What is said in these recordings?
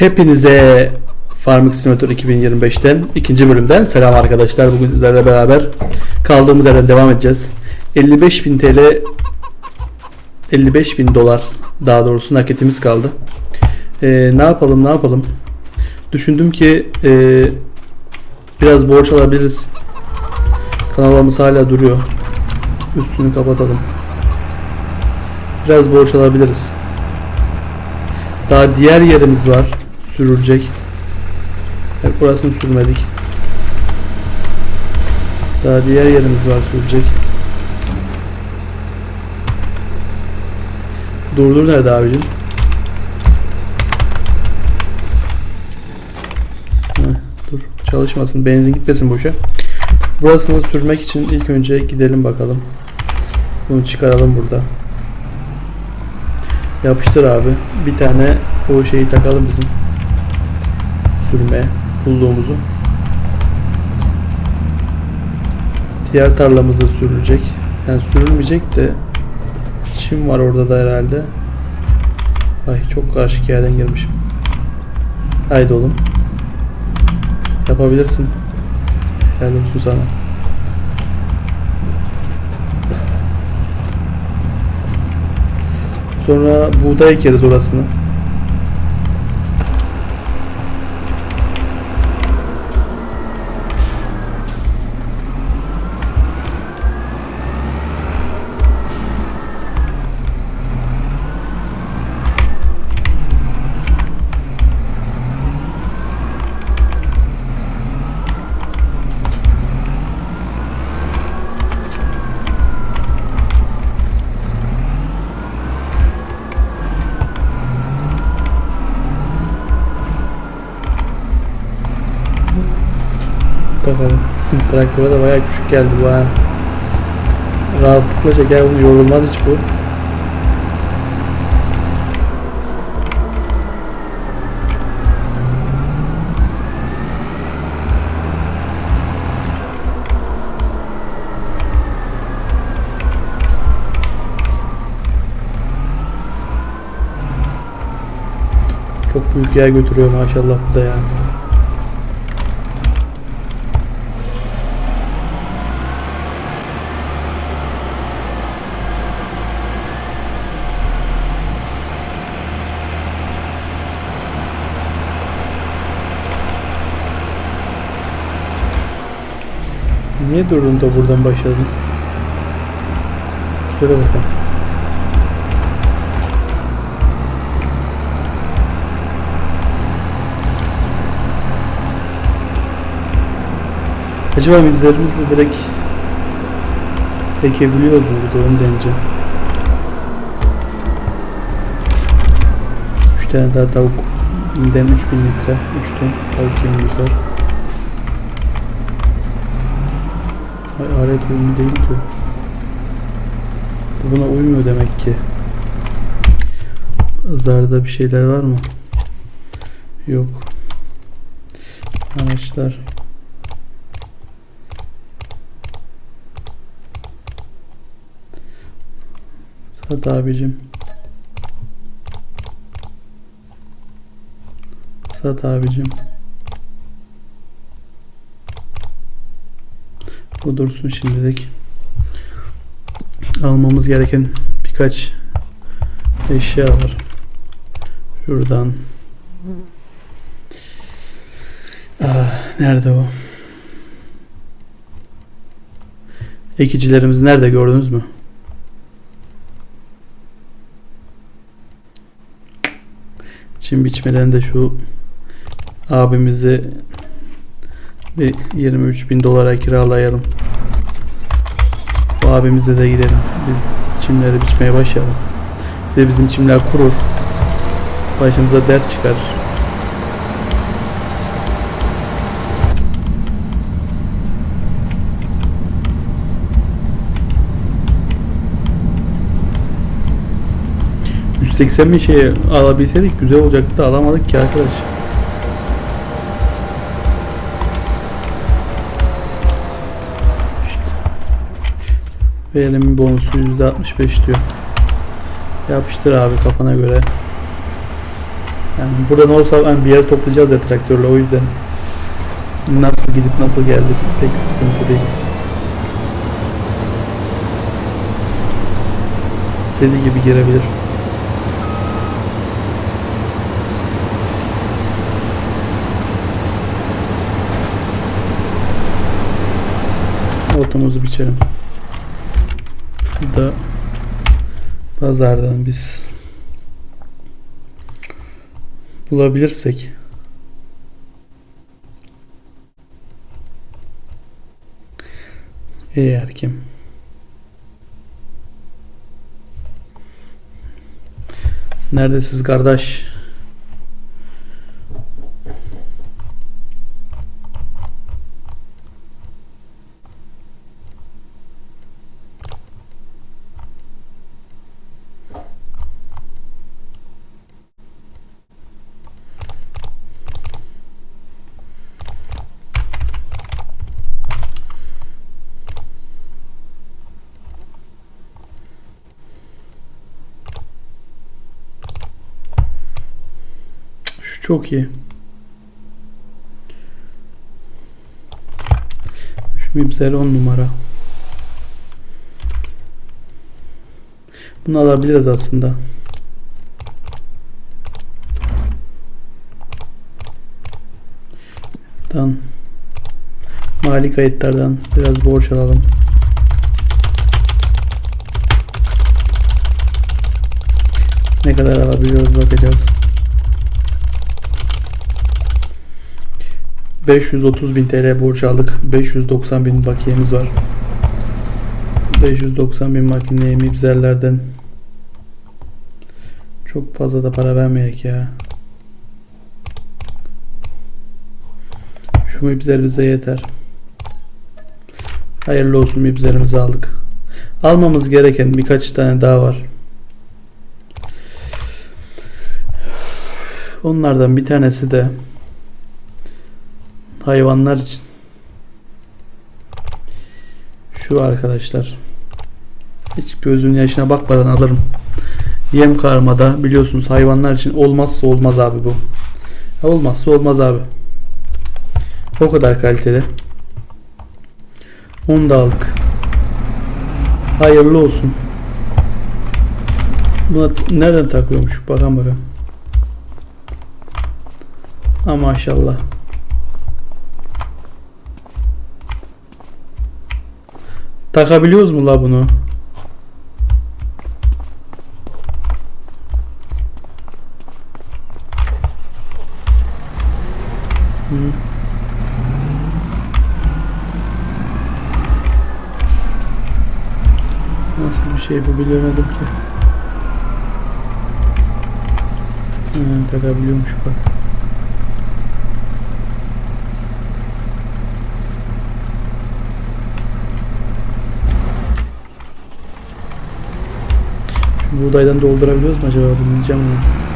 Hepinize Farming Simulator 2025'ten ikinci bölümden selam arkadaşlar. Bugün sizlerle beraber kaldığımız yerden devam edeceğiz. 55.000 TL 55.000 dolar daha doğrusu nakitimiz kaldı. Ee, ne yapalım ne yapalım? Düşündüm ki e, biraz borç alabiliriz. Kanalımız hala duruyor. Üstünü kapatalım. Biraz borç alabiliriz. Daha diğer yerimiz var. Sürülecek. Hep burasını sürmedik. Daha diğer yerimiz var sürülecek. Durdur nerede abicim? Heh, dur çalışmasın benzin gitmesin boşa. Burasını sürmek için ilk önce gidelim bakalım. Bunu çıkaralım burada. Yapıştır abi. Bir tane o şeyi takalım bizim sürmeye bulduğumuzu. Diğer tarlamızda sürülecek. Yani sürülmeyecek de çim var orada da herhalde. Ay çok karışık yerden girmişim. Haydi oğlum. Yapabilirsin. Helal olsun sana. Sonra buğday ekeriz orasını. Takalım. Traktöre de bayağı küçük geldi bu ha. Rahatlıkla çeker bunu yorulmaz hiç bu. Çok büyük yer götürüyor maşallah bu da yani. Niye durdun da buradan başladın? Söyle bakalım. Acaba bizlerimizle direkt ekebiliyoruz mu burada onu deneyeceğim. 3 tane daha tavuk. Binden 3000 litre. 3 ton tavuk yemimiz var. Ay alet uyumlu değil diyor. Bu buna uymuyor demek ki. Zarda bir şeyler var mı? Yok. Araçlar. Sat abicim. Sat abicim. Bu dursun şimdilik. Almamız gereken birkaç eşya var. Şuradan. Ah, nerede o? Ekicilerimiz nerede gördünüz mü? Çim biçmeden de şu abimizi bir 23 bin dolara kiralayalım. Bu abimize de gidelim. Biz çimleri biçmeye başlayalım. Bir de bizim çimler kurur. Başımıza dert çıkar. ...180 bin şey alabilseydik güzel olacaktı da alamadık ki arkadaş. Verelim bonusu %65 diyor. Yapıştır abi kafana göre. Yani buradan olsa ben bir yere toplayacağız ya traktörle o yüzden nasıl gidip nasıl geldik pek sıkıntı değil. İstediği gibi girebilir. Otumuzu biçelim. Bu da pazardan biz bulabilirsek eğer kim Neredesiz kardeş? Şu çok iyi. Şu Mibzer 10 numara. Bunu alabiliriz aslında. Buradan mali kayıtlardan biraz borç alalım. Ne kadar alabiliyoruz bakacağız. 530 bin TL borç aldık. 590 bin bakiyemiz var. 590 bin makineye mibzerlerden çok fazla da para vermeyek ya. Şu mibzer bize yeter. Hayırlı olsun mibzerimizi aldık. Almamız gereken birkaç tane daha var. Onlardan bir tanesi de hayvanlar için. Şu arkadaşlar. Hiç gözünün yaşına bakmadan alırım. Yem karmada biliyorsunuz hayvanlar için olmazsa olmaz abi bu. Olmazsa olmaz abi. O kadar kaliteli. Onu da. Hayırlı olsun. Buna nereden takıyormuş? Bakalım bakalım. Ha maşallah. Takabiliyoruz mu la bunu? Nasıl bir şey bu bilemedim ki. Hı, takabiliyormuş bak. Buğdaydan doldurabiliyoruz mu acaba? Onu. Dolmuyor.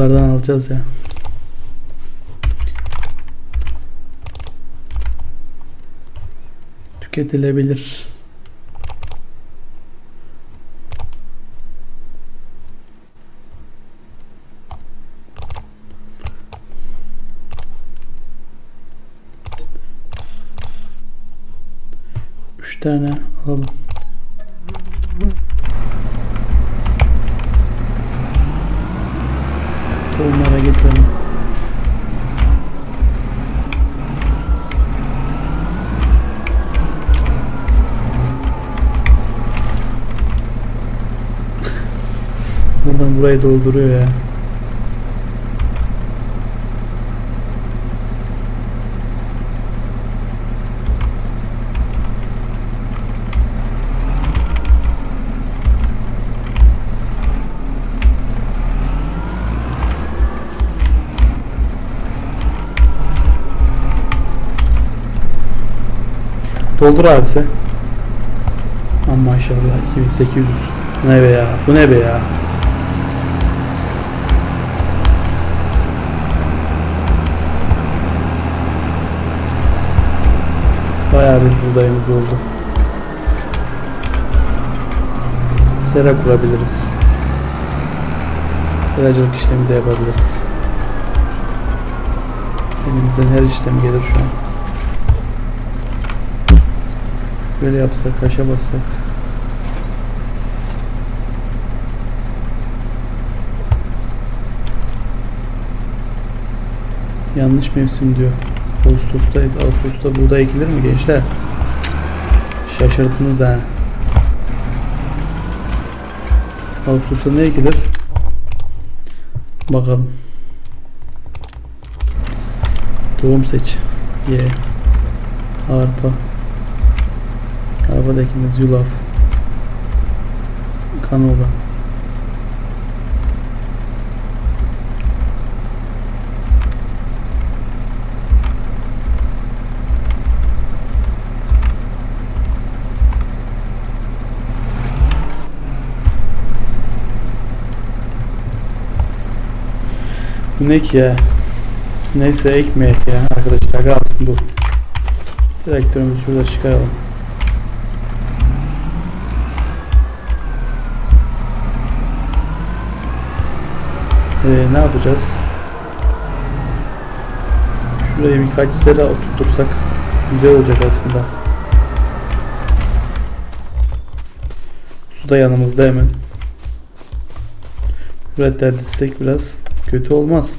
Pazardan alacağız ya. Tüketilebilir. Üç tane alalım. burayı dolduruyor ya. Doldur abi sen. Aman maşallah 2800. Ne be ya? Bu ne be ya? Bayağı bir buğdayımız oldu. Sera kurabiliriz. Seracılık işlemi de yapabiliriz. Elimizden her işlem gelir şu an. Böyle yapsak, haşa bassak. Yanlış mevsim diyor. Ağustos'tayız. Ağustos'ta buğday ekilir mi gençler? Şaşırttınız ha. Ağustos'ta ne ekilir? Bakalım. Tohum seç. Ye. Arpa. Arpa da ekimiz yulaf. Kanola. Ne ki ya? Neyse ekmeyek ya arkadaşlar kalsın bu. Traktörümüzü şurada çıkaralım. Ee, ne yapacağız? Şuraya birkaç sera oturtursak güzel olacak aslında. Su da yanımızda hemen. Dizsek biraz kötü olmaz.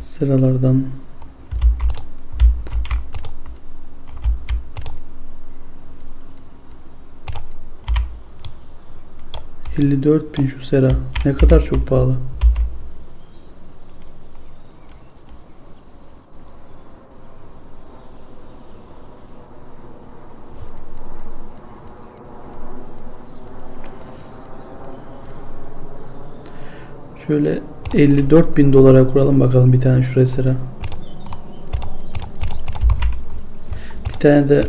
Sıralardan bin şu sera. Ne kadar çok pahalı. Şöyle 54 bin dolara kuralım bakalım bir tane şuraya sıra. Bir tane de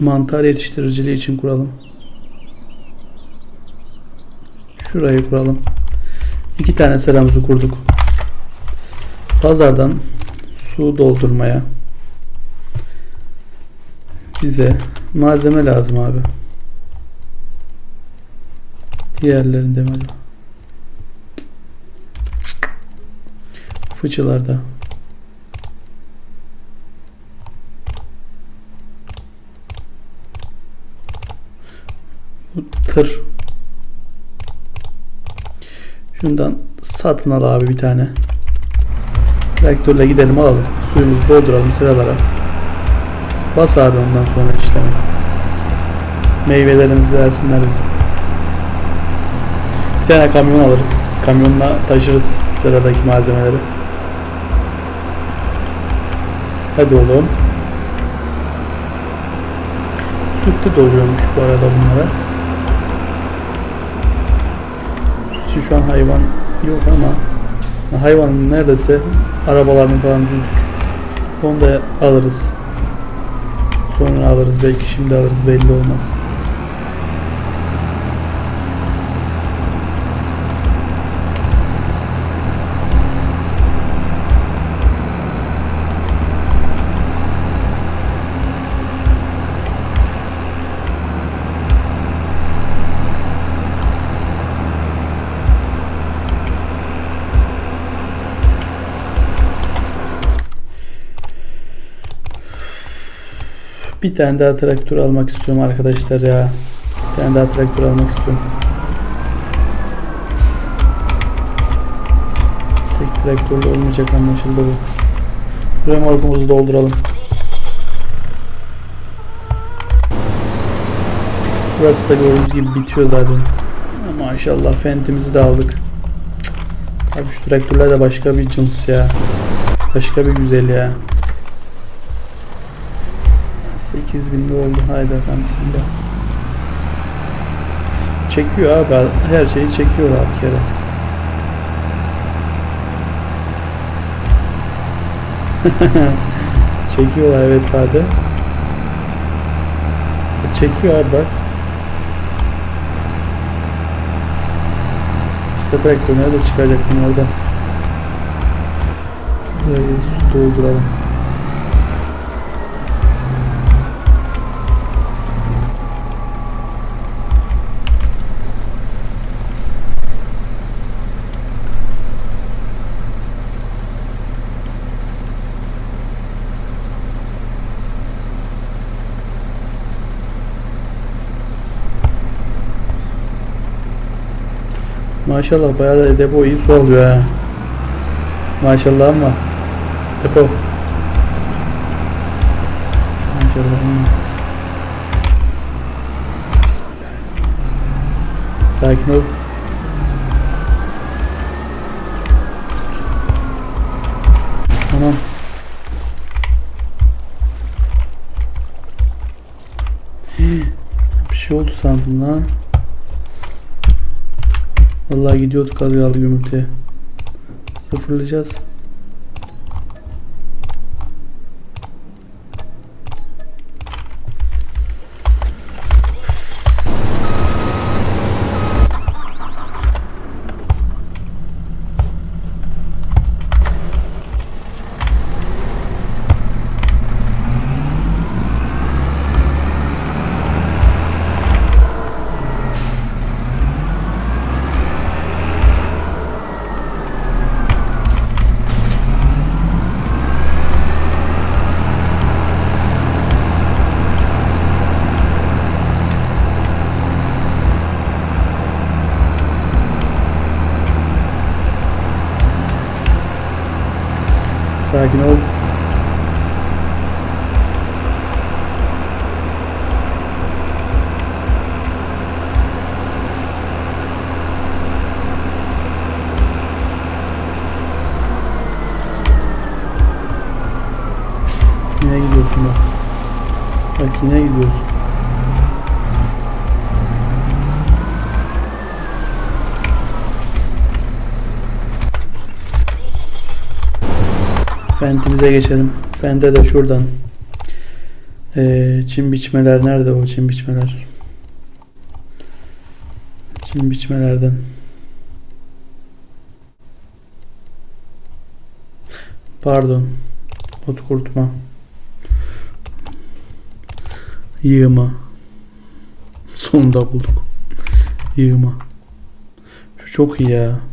mantar yetiştiriciliği için kuralım. Şurayı kuralım. İki tane seramızı kurduk. Pazardan su doldurmaya bize malzeme lazım abi. Diğerlerinde mi acaba? Fıçılarda. Tır. Şundan satın al abi bir tane. Traktörle gidelim alalım. Suyumuzu dolduralım sıralara. Bas abi ondan sonra işleme. Meyvelerimizi versinler bizim. Tane kamyon alırız. Kamyonla taşırız sıradaki malzemeleri. Hadi oğlum. Sütlü doluyormuş bu arada bunlara. Sütçü şu an hayvan yok ama hayvanın neredeyse arabalarını falan düzdük. Onu da alırız. Sonra alırız. Belki şimdi alırız belli olmaz. Bir tane daha traktör almak istiyorum arkadaşlar ya. Bir tane daha traktör almak istiyorum. Tek traktörle olmayacak anlaşıldı bu. Remorkumuzu dolduralım. Burası da gördüğünüz gibi bitiyor zaten. Ama Maşallah fentimizi de aldık. Abi şu traktörler de başka bir cins ya. Başka bir güzel ya. 8000 lira oldu. Bakalım bismillah. Çekiyor abi. Her şeyi çekiyor abi kere. Çekiyorlar evet hadi. Çekiyor abi bak. Başka traktör nerede çıkacak bunu oradan. Buraya su dolduralım. Maşallah bayağı da depo iyi su alıyor ha. Maşallah ama depo. Maşallah. Sakin ol. Tamam. Bir şey oldu sandım lan. Vallahi gidiyorduk az kaldı gümrüteye. Sıfırlayacağız. Sakin ol. Fentimize geçelim. Fente de şuradan. Ee, çim biçmeler nerede o çim biçmeler? Çim biçmelerden. Pardon. Ot kurutma. Yığma. Sonunda bulduk. Yığma. Şu çok iyi ya.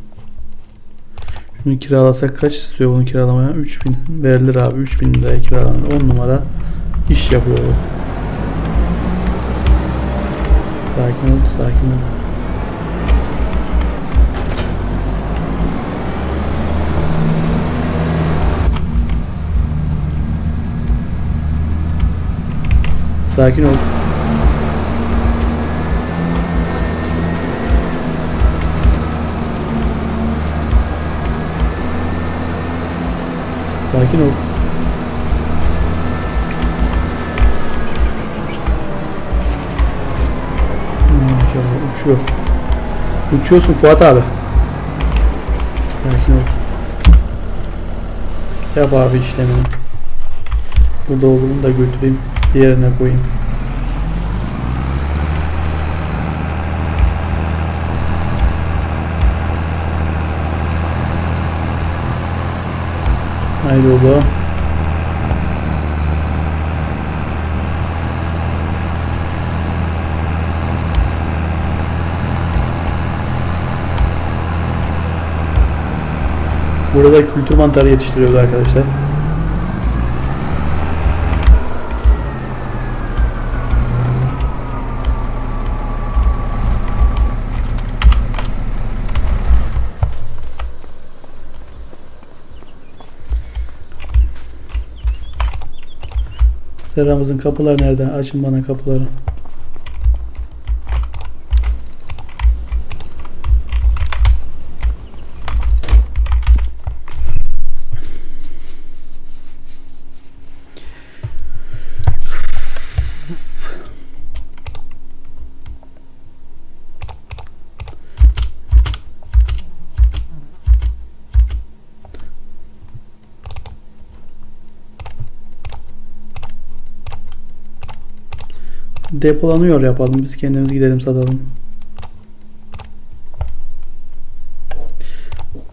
Şunu kiralasak kaç istiyor bunu kiralamaya? 3000 verilir abi. 3000 liraya kiralanır. 10 numara iş yapıyor bu. Sakin ol, sakin ol. Sakin ol. Sakin ol. Maşallah uçuyor. Uçuyorsun Fuat abi. Sakin ol. Yap abi işlemini. Burada olduğunu da götüreyim. Diğerine koyayım. Haydi oğlum. Burada kültür mantarı yetiştiriyoruz arkadaşlar. Seramızın kapıları nerede? Açın bana kapıları. Depolanıyor yapalım. Biz kendimiz gidelim satalım.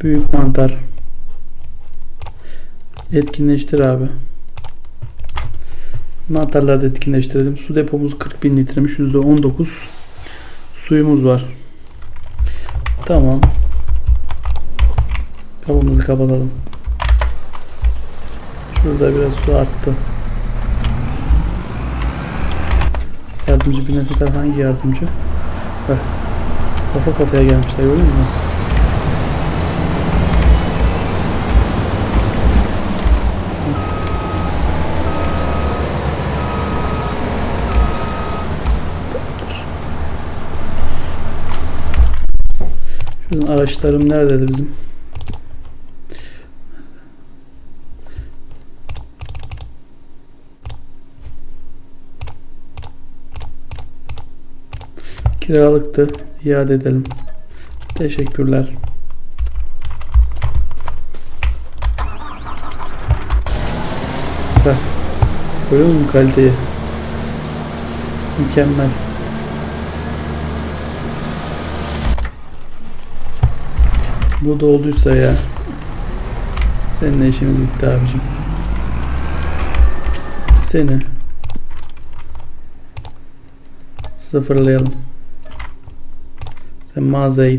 Büyük mantar. Etkinleştir abi. Mantarları da etkinleştirelim. Su depomuz 40 bin litremiş. %19 suyumuz var. Tamam. Kapımızı kapatalım. Şurada biraz su arttı. Yardımcı bir neseter hangi yardımcı? Bak. Kafa kafaya gelmişler gördün mü? Şuradan araçlarım neredeydi bizim? Kiralıktı. İade edelim. Teşekkürler. Bak. Görüyor musun kaliteyi? Mükemmel. Bu da olduysa ya. Seninle işimiz bitti abicim. Seni sıfırlayalım. Sen mağazaya.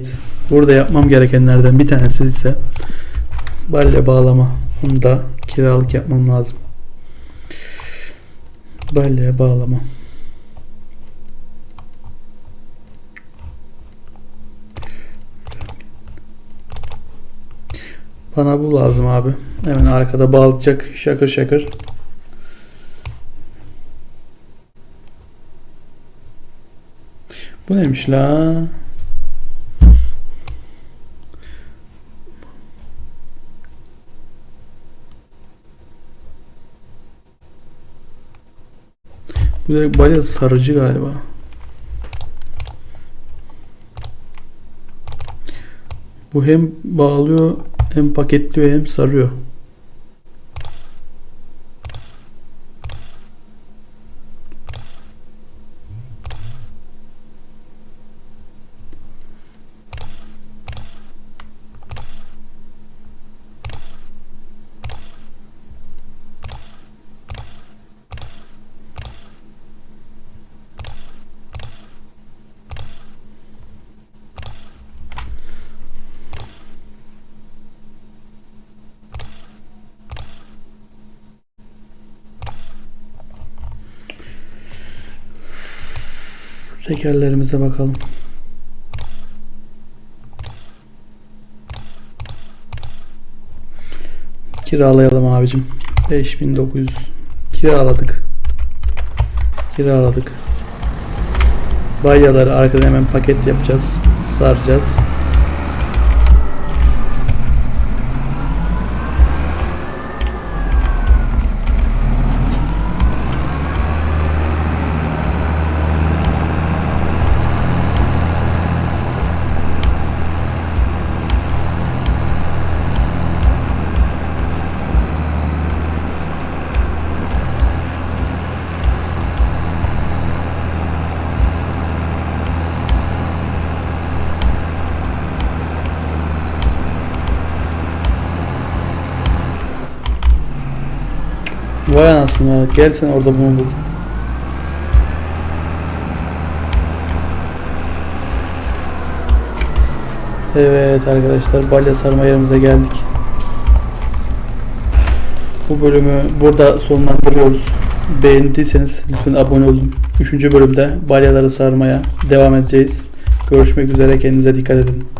Burada yapmam gerekenlerden bir tanesi ise balya bağlama. Bunu da kiralık yapmam lazım. Balya bağlama. Bana bu lazım abi. Hemen arkada bağlayacak şakır şakır. Bu neymiş la? Bu da bayağı sarıcı galiba. Bu hem bağlıyor hem paketliyor hem sarıyor. Tekerlerimize bakalım. Kiralayalım abicim. 5900 kiraladık. Kiraladık. Balyaları arkadan hemen paket yapacağız. Saracağız. Vay anasını gel sen orada bunu bul. Evet arkadaşlar balya sarma yerimize geldik. Bu bölümü burada sonlandırıyoruz. Beğendiyseniz lütfen abone olun. Üçüncü bölümde balyaları sarmaya devam edeceğiz. Görüşmek üzere kendinize dikkat edin.